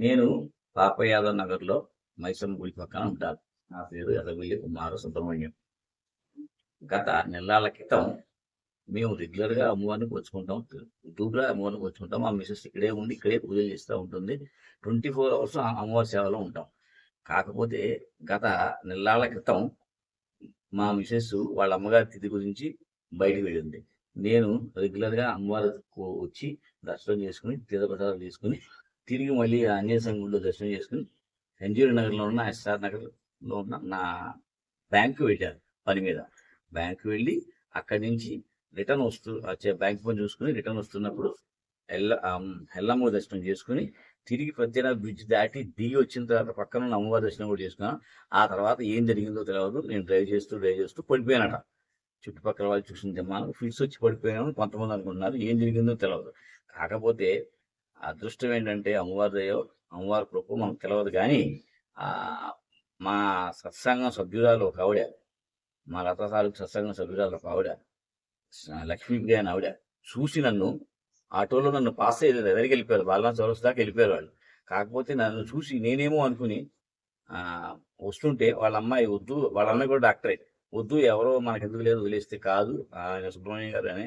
నేను పాపయాదవ్ నగర్లో మైసమ్మ గుడి పక్కన ఉంటాను. నా పేరు ఎర్రమిల్లి కుమార సుబ్రహ్మణ్యం. గత నెలల క్రితం మేము రెగ్యులర్గా అమ్మవారిని వచ్చుకుంటాం యూట్యూబ్లో అమ్మవారిని వచ్చుకుంటాం మా మిసెస్ ఇక్కడే ఉండి ఇక్కడే పూజలు చేస్తూ ఉంటుంది. ట్వంటీ ఫోర్ అవర్స్ అమ్మవారి సేవలో ఉంటాం. కాకపోతే గత నెలల క్రితం మా మిసెస్ వాళ్ళ అమ్మగారి తిథి గురించి బయటకు వెళ్ళింది. నేను రెగ్యులర్గా అమ్మవారికి వచ్చి దర్శనం చేసుకుని తీర్థప్రసాదాలు తీసుకుని తిరిగి మళ్ళీ ఆంజనేయ స్వామి గుడిలో దర్శనం చేసుకుని ఎన్జీఓ నగర్లో ఉన్న ఎస్ఆర్ నగర్లో ఉన్న నా బ్యాంకు వెళ్ళాను పని మీద. బ్యాంకు వెళ్ళి అక్కడి నుంచి రిటర్న్ వస్తూ వచ్చే బ్యాంక్ పని చూసుకుని రిటర్న్ వస్తున్నప్పుడు ఎల్ల ఎల్లమ్మ దర్శనం చేసుకుని తిరిగి పద్దెన బ్రిడ్జ్ దాటి దిగి వచ్చిన తర్వాత పక్కన ఉన్న అమ్మవారి దర్శనం కూడా చేసుకున్నాను ఆ తర్వాత ఏం జరిగిందో తెలియదు నేను డ్రైవ్ చేస్తూ డ్రైవ్ చేస్తూ పడిపోయానట. చుట్టుపక్కల వాళ్ళు చూసిన మనం ఫీల్స్ వచ్చి పడిపోయాను కొంతమంది అనుకుంటున్నారు. ఏం జరిగిందో తెలియదు కాకపోతే అదృష్టం ఏంటంటే అమ్మవారి దయో అమ్మవారి కృప మనకు తెలియదు కానీ మా సత్సంగం సభ్యురాలు ఒక ఆవిడ. మా రథసాలకు సత్సంగం సభ్యురాలు ఒక ఆవిడ. లక్ష్మీ లక్ష్మీప్రియ అని ఆవిడ. చూసి నన్ను ఆటోలో నన్ను పాస్ అయ్యేది ఎదరికి వెళ్ళిపోయారు? బాలనా చౌరస్ దాకా వెళ్ళిపోయారు వాళ్ళు. కాకపోతే నన్ను చూసి నేనేమో అనుకుని వస్తుంటే వాళ్ళ అమ్మాయి వద్దు వాళ్ళ అమ్మాయి కూడా డాక్టరే. వద్దు ఎవరో మనకు ఎందుకు లేదు వదిలేస్తే కాదు. ఆయన సుబ్రహ్మణ్యం గారు అని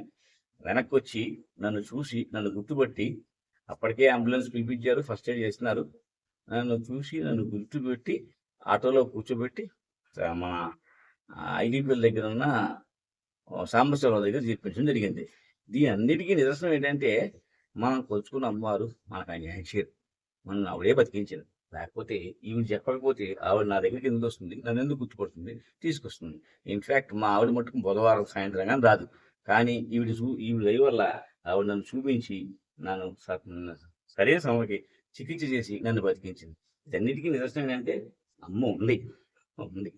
వెనక్కి వచ్చి నన్ను చూసి నన్ను గుర్తుపట్టి అప్పటికే అంబులెన్స్ పిలిపించారు ఫస్ట్ ఎయిడ్ చేస్తున్నారు. నన్ను చూసి నన్ను గుర్తుపెట్టి ఆటోలో కూర్చోబెట్టి మన ఐడిపిఎల్ దగ్గర ఉన్న సాంబశివరావు దగ్గర చేర్పించడం జరిగింది. దీని అన్నిటికీ నిదర్శనం ఏంటంటే మనం కొలుచుకున్న అమ్మవారు మనకు అన్యాయం చేయరు. మనం ఆవిడే బతికించారు లేకపోతే ఈవిడ చెప్పకపోతే ఆవిడ నా దగ్గరికి ఎందుకు వస్తుంది? నన్ను ఎందుకు గుర్తుపడుతుంది? తీసుకొస్తుంది. ఇన్ఫ్యాక్ట్ మా ఆవిడ మట్టుకు బుధవారం సాయంత్రం కానీ రాదు. కానీ ఈవిడ చూ ఈవిడ వల్ల ఆవిడ నన్ను చూపించి నన్ను సరైన సమయకి చికిత్స చేసి నన్ను బతికించింది. ఇదన్నిటికీ నిదర్శనం ఏంటంటే అమ్మ ఉంది. ఉంది.